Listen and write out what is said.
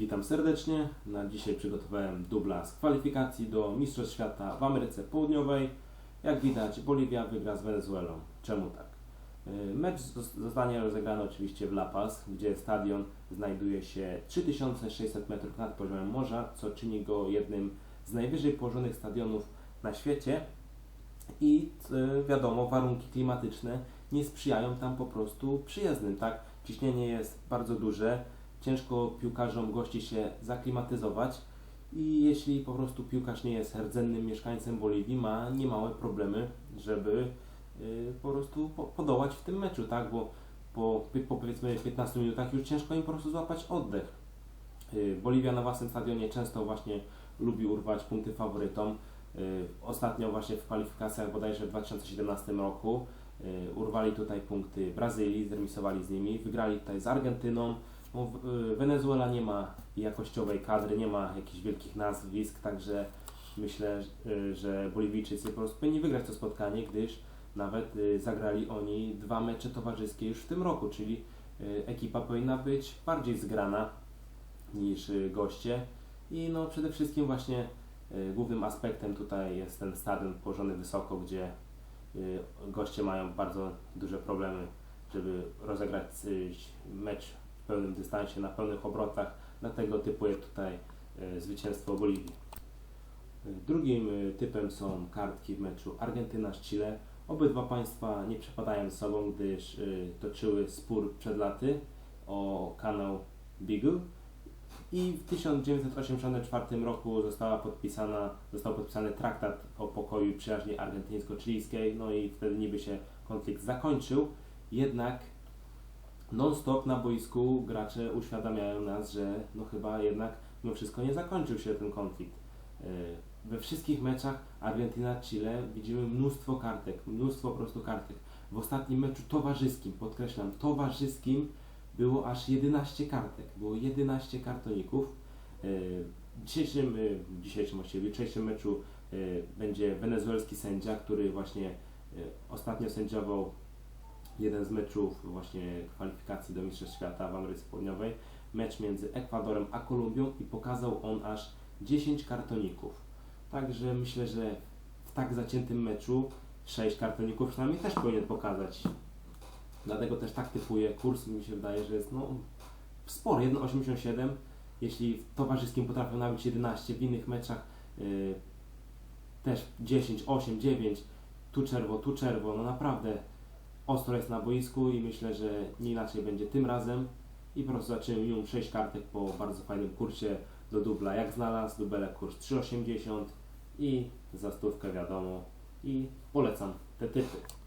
Witam serdecznie. Na dzisiaj przygotowałem dubla z kwalifikacji do Mistrzostw Świata w Ameryce Południowej. Jak widać, Boliwia wygra z Wenezuelą. Czemu tak? Yy, Mecz zos- zostanie rozegrany oczywiście w La Paz, gdzie stadion znajduje się 3600 metrów nad poziomem morza, co czyni go jednym z najwyżej położonych stadionów na świecie. I yy, wiadomo, warunki klimatyczne nie sprzyjają tam po prostu przyjezdnym, tak? Ciśnienie jest bardzo duże, ciężko piłkarzom gości się zaklimatyzować i jeśli po prostu piłkarz nie jest rdzennym mieszkańcem Boliwii, ma niemałe problemy, żeby y, po prostu po, podołać w tym meczu, tak? Bo po, po powiedzmy 15 minutach już ciężko im po prostu złapać oddech. Y, Boliwia na własnym stadionie często właśnie lubi urwać punkty faworytom. Y, Ostatnio właśnie w kwalifikacjach bodajże w 2017 roku urwali tutaj punkty Brazylii, zremisowali z nimi, wygrali tutaj z Argentyną. W- y, Wenezuela nie ma jakościowej kadry, nie ma jakichś wielkich nazwisk, także myślę, y, że Boliwijczycy po prostu powinni wygrać to spotkanie, gdyż nawet y, zagrali oni dwa mecze towarzyskie już w tym roku, czyli ekipa powinna być bardziej zgrana niż goście. I no przede wszystkim właśnie głównym aspektem tutaj jest ten stadion położony wysoko, gdzie goście mają bardzo duże problemy, żeby rozegrać mecz w pełnym dystansie, na pełnych obrotach. Dlatego typuję tutaj y, zwycięstwo Boliwii. Y, Drugim y, typem są kartki w meczu Argentyna z Chile. Obydwa państwa nie przepadają sobą, gdyż toczyły spór przed laty o kanał Beagle. I w 1984 roku została podpisana, został podpisany traktat o pokoju przyjaźni argentyńsko-chilijskiej, no i wtedy niby się konflikt zakończył. Jednak non-stop na boisku gracze uświadamiają nas, że no chyba jednak mimo wszystko nie zakończył się ten konflikt. Yy, We wszystkich meczach Argentyna-Chile widzimy mnóstwo kartek, mnóstwo po prostu kartek. W ostatnim meczu towarzyskim, podkreślam, towarzyskim było aż 11 kartek, było 11 kartoników. Yy, W dzisiejszym, yy, w dzisiejszym właściwie, w jutrzejszym meczu będzie wenezuelski sędzia, który właśnie ostatnio sędziował jeden z meczów właśnie kwalifikacji do Mistrzostw Świata w Ameryce Południowej, mecz między Ekwadorem a Kolumbią i pokazał on aż 10 kartoników. Także myślę, że w tak zaciętym meczu 6 kartoników przynajmniej też powinien pokazać. Dlatego też tak typuję. Kurs mi się wydaje, że jest no, spory, 1,87. Jeśli w towarzyskim potrafią nabić 11, w innych meczach yy, też 10, 8, 9, tu czerwo, tu czerwo, no naprawdę ostro jest na boisku i myślę, że nie inaczej będzie tym razem. I po prostu zaczynamy minimum 6 kartek po bardzo fajnym kursie do dubla. Jak znalazł, dubelek kurs 3,80 i za stówkę wiadomo. I polecam te typy.